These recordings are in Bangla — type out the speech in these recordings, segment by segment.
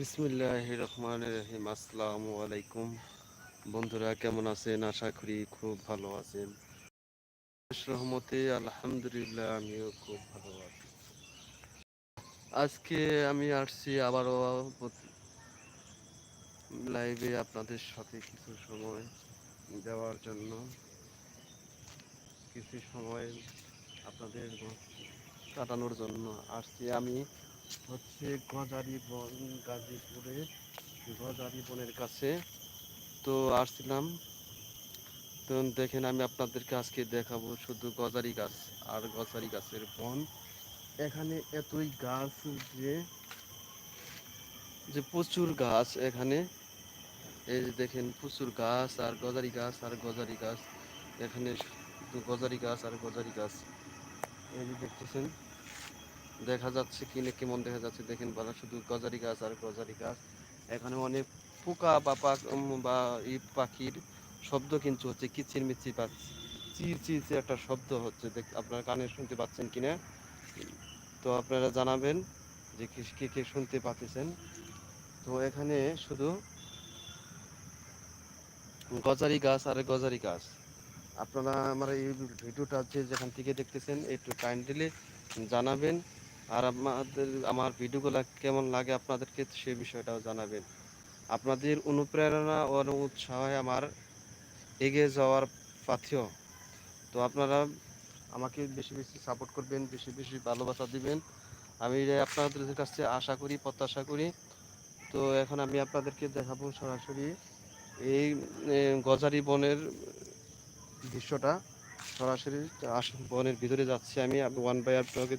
বিসমুল্লাহ রহমান রহিম। আসসালামু আলাইকুম। বন্ধুরা, কেমন আছেন? আশা করি খুব ভালো আছেন। রহমতে আলহামদুলিল্লাহ, আমিও খুব ভালো আছি। আজকে আমি আসছি আবারও লাইভে আপনাদের সাথে কিছু সময় দেওয়ার জন্য। কিছু সময় আপনাদের কাটানোর জন্য আসছি আমি। হচ্ছে গজারি বন গাজীপুরে, গজারি বনের কাছে। তো আসছিলাম। তো দেখেন আমি আপনাদেরকে আজকে দেখাবো শুধু গজারি গাছ আর গজারি গাছের বন। এখানে এতই গাছ যে যে প্রচুর গাছ এখানে। এই যে দেখেন প্রচুর গাছ আর গজারি গাছ আর গজারি গাছ। এখানে শুধু গজারি গাছ আর গজারি গাছ। এই যে দেখতেছেন। দেখা যাচ্ছে কিনে কেমন দেখা যাচ্ছে দেখেন বলা শুধু গজারি গাছ আর গজারি গাছ। এখানে অনেক পোকা বা বা ই পাখির শব্দ কিন্তু হচ্ছে কিচির মিচির চির চির একটা শব্দ হচ্ছে। দেখ, আপনারা কানে শুনতে পাচ্ছেন কিনা তো আপনারা জানাবেন যে কে কে শুনতে পাচ্ছেন। তো এখানে শুধু গজারি গাছ আর গজারি গাছ। আপনারা আমার এই ভিডিওটা যে যেখান থেকে দেখতেছেন, একটু কাইন্ডলি জানাবেন। আর আমাদের, আমার ভিডিওগুলো কেমন লাগে আপনাদেরকে সে বিষয়টাও জানাবেন। আপনাদের অনুপ্রেরণা ও উৎসাহ আমার এগিয়ে যাওয়ার পাথেয়। তো আপনারা আমাকে বেশি বেশি সাপোর্ট করবেন, বেশি বেশি ভালোবাসা দিবেন। আমি আপনাদের কাছে আশা করি, প্রত্যাশা করি। তো এখন আমি আপনাদেরকে দেখাবো সরাসরি এই গজারি বনের দৃশ্যটা। সরাসরি বনের ভিতরে যাচ্ছি আমি। ওয়ান বাই আপনাকে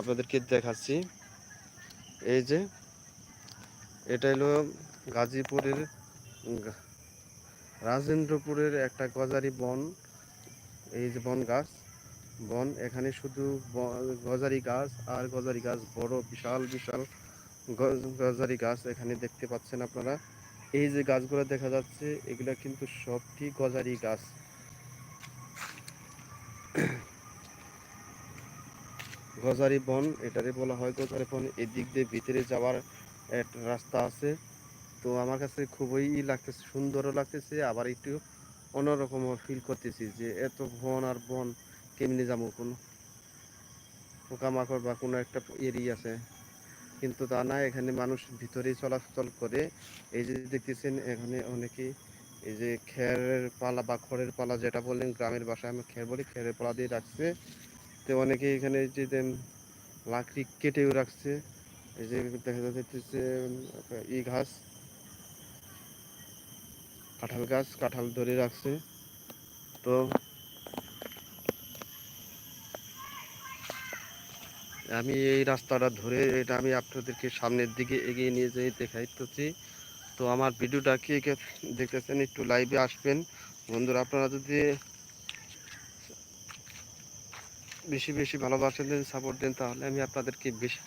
আপনাদেরকে দেখাচ্ছি। এই যে, এটা হলো গাজীপুরের রাজেন্দ্রপুরের একটা গজারি বন। এই যে বন গাছ, বন এখানে শুধু গজারি গাছ আর গজারি গাছ, বড়, বিশাল বিশাল গজারি গাছ এখানে দেখতে পাচ্ছেন আপনারা। এই যে গাছগুলো দেখা যাচ্ছে, এগুলা কিন্তু সবটি গজারি গাছ। গজারি বন, এটারে বলা হয় গজারি বন। এদিক দিয়ে ভিতরে যাওয়ার একটা রাস্তা আছে। তো আমার কাছে খুবই লাগতেছে, সুন্দরও লাগতেছে, আবার একটু অন্যরকমও ফিল করতেছি যে এত বন আর বন কেমনি যাব? কোনো পোকামাকড় বা কোনো একটা এরিয়া আছে। কিন্তু তা না, এখানে মানুষ ভিতরেই চলাচল করে। এই যে দেখতেছেন, এখানে অনেকে এই যে খেরের পালা বা খড়ের পালা যেটা বললেন, গ্রামের বাসায় আমি খের বলি, খেরের পালা দিয়ে রাখছে। তো অনেকে এখানে যে লাকড়ি কেটেও রাখছে। এই যে দেখা যাচ্ছে ই ঘাস, কাঁঠাল গাছ, কাঁঠাল ধরে রাখছে। তো আমি এই রাস্তাটা ধরে এটা আমি আপনাদেরকে সামনের দিকে এগিয়ে নিয়ে যেয়ে দেখাইতেছি। তো আমার ভিডিওটা কে কে দেখতেছেন একটু লাইভে আসবেন। বন্ধুরা, আপনারা যদি বেশি বেশি ভালোবাসা দেন সাপোর্ট দেন, তাহলে আমি আপনাদেরকে বেশি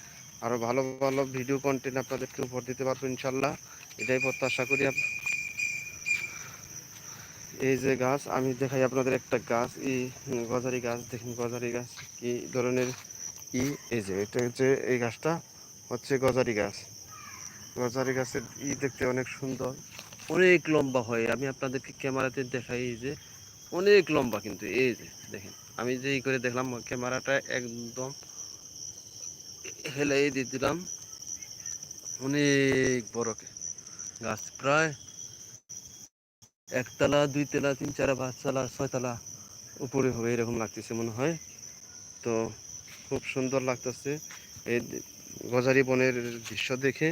আরও ভালো ভালো ভিডিও কন্টেন্ট আপনাদেরকে উপর দিতে পারব ইনশাল্লাহ। এটাই প্রত্যাশা করি এই যে গাছ, আমি দেখাই আপনাদের একটা গাছ ই গজারি গাছ, দেখুন গজারি গাছ, কি ধরনের ই, এই যে, এটা হচ্ছে এই গাছটা হচ্ছে গজারি গাছ। গজারি গাছের ই দেখতে অনেক সুন্দর, অনেক লম্বা হয়। আমি আপনাদেরকে ক্যামেরাতে দেখাই যে, অনেক লম্বা কিন্তু, এই যে, দেখেন। আমি যে করে দেখলাম, ক্যামেরাটা একদম হেলাই দিয়ে দিলাম। অনেক বড় গাছ, প্রায় একতলা দুই তলা তিন চার পাঁচতলা, ছয়তলা উপরে হবে এরকম লাগতেছে মনে হয়। তো খুব সুন্দর লাগতেছে। এই গজারি বনের দৃশ্য দেখে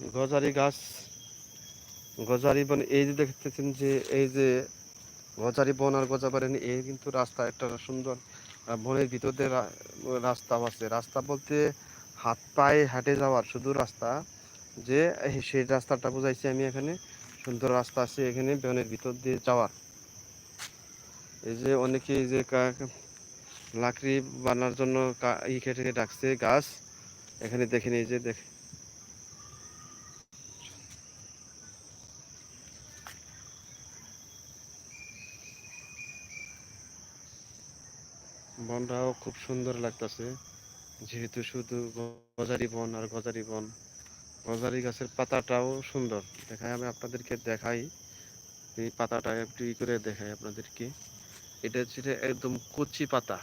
গজারি গাছ, গজারি বন, এই যে দেখতেছেন যে, এই যে গজারি বন আর গজা গজাবারেন এই কিন্তু রাস্তা একটা সুন্দর বনের ভিতর দিয়ে রাস্তা আছে। রাস্তা বলতে হাত পায়ে হাঁটে যাওয়ার শুধু রাস্তা, যে সেই রাস্তাটা বোঝাইছি আমি এখানে। সুন্দর রাস্তা আছে এখানে বনের ভিতর দিয়ে যাওয়ার। এই যে অনেকে যে লাকড়ি বানার জন্য ই কেটে ডাকছে গাছ। এখানে দেখেন এই যে দেখে বনটাও খুব সুন্দর লাগতেছে। যেহেতু শুধু গজারি বন আর গজারি বন, গজারি গাছের পাতাটাও সুন্দর। দেখাই আমি আপনাদেরকে দেখাই। এই পাতাটা একটু করে দেখাই আপনাদেরকে। এটা হচ্ছে একদম কচি পাতা।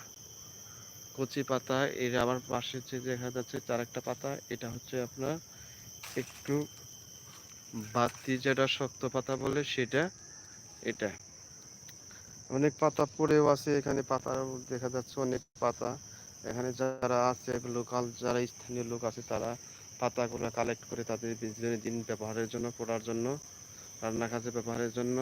কচি পাতা, এর আমার পাশে যে দেখা যাচ্ছে চার একটা পাতা। এটা হচ্ছে আপনার একটু বাতি যেটা শক্ত পাতা বলে সেটা এটা। অনেক পাতা পড়েও আছে, এখানে পাতা দেখা যাচ্ছে অনেক পাতা। এখানে যারা আছে লোকাল যারা স্থানীয় লোক আছে, তারা পাতাগুলো কালেক্ট করে তাদের দিন ব্যবহারের জন্য, পড়ার জন্য রান্না কাজে ব্যবহারের জন্য।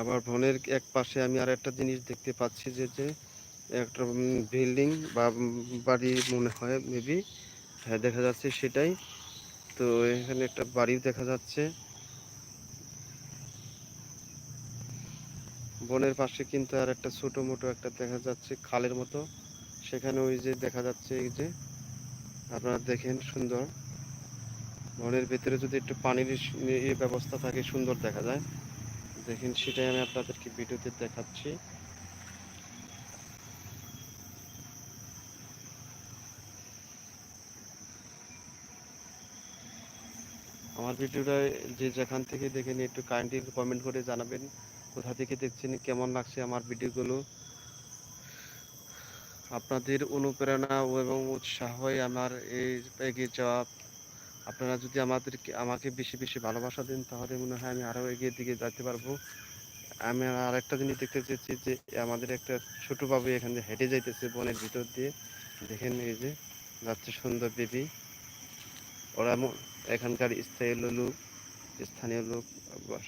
আবার বনের এক পাশে আমি আর একটা জিনিস দেখতে পাচ্ছি, যে যে একটা বিল্ডিং বা বাড়ি মনে হয় মেবি হ্যাঁ দেখা যাচ্ছে সেটাই। তো এখানে একটা বাড়িও দেখা যাচ্ছে। বনের পাশে কিন্তু আর একটা ছোট মোটো একটা দেখা যাচ্ছে, খালের মতো। সেখানে ওই যে দেখা যাচ্ছে এই যে, আপনারা দেখেন সুন্দর। বনের ভেতরে যদি একটু পানির ব্যবস্থা থাকে, সুন্দর দেখা যায়। দেখেন সেটাই আমি আপনাদেরকে ভিডিওতে দেখাচ্ছি। আমার ভিডিওটা যে যেখান থেকে দেখেন, একটু কাইন্ডলি কমেন্ট করে জানাবেন। কোথা থেকে দেখছেন, কেমন লাগছে আমার ভিডিওগুলো? আপনাদের অনুপ্রেরণা এবং উৎসাহই আমার এই এগিয়ে যাওয়া। আপনারা যদি আমাদেরকে, আমাকে বেশি বেশি ভালোবাসা দেন, তাহলে মনে হয় আমি আরও এগিয়ে দিকে যেতে পারব। আমি আর একটা জিনিস দেখতে চেয়েছি যে, আমাদের একটা ছোট বাবু এখানে হেঁটে যাইতেছে বনের ভিতর দিয়ে। দেখেন এই যে, যাচ্ছে সুন্দর বেবি। ওরা এখানকার স্থায়ী লোক, স্থানীয় লোক, আবার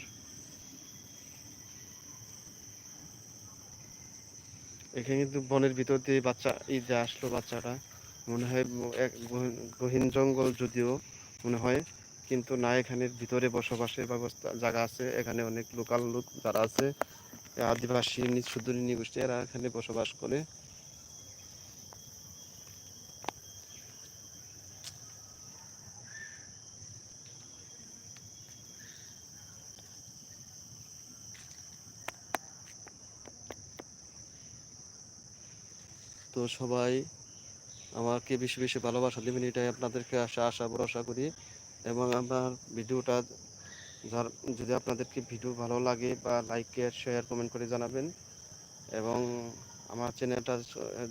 এখানে কিন্তু বনের ভিতর দিয়ে বাচ্চা, এই যে আসলো বাচ্চাটা, মনে হয় এক গহীন জঙ্গল যদিও মনে হয়, কিন্তু না এখানের ভিতরে বসবাসের ব্যবস্থা, জায়গা আছে, এখানে অনেক লোকাল লোক যারা আছে, আদিবাসী সুদূরী নিগোষ্ঠী, এরা এখানে বসবাস করে। তো সবাই আমাকে বেশি বেশি ভালোবাসা দেবেন, এটাই আপনাদেরকে আশা আশা, ভরসা করি। এবং আমার ভিডিওটা যার যদি আপনাদেরকে ভিডিও ভালো লাগে বা লাইক শেয়ার কমেন্ট করে জানাবেন। এবং আমার চ্যানেলটা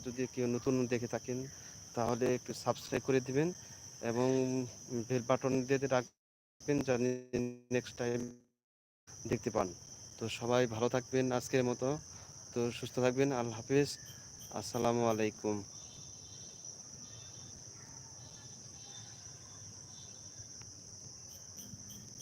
যদি কেউ নতুন দেখে থাকেন, তাহলে একটু সাবস্ক্রাইব করে দিবেন এবং বেল বাটন দিয়ে রাখবেন জানি নেক্সট টাইম দেখতে পান। তো সবাই ভালো থাকবেন আজকের মতো। তো সুস্থ থাকবেন। আল্লাহ হাফিজ। আসসালামু আলাইকুম।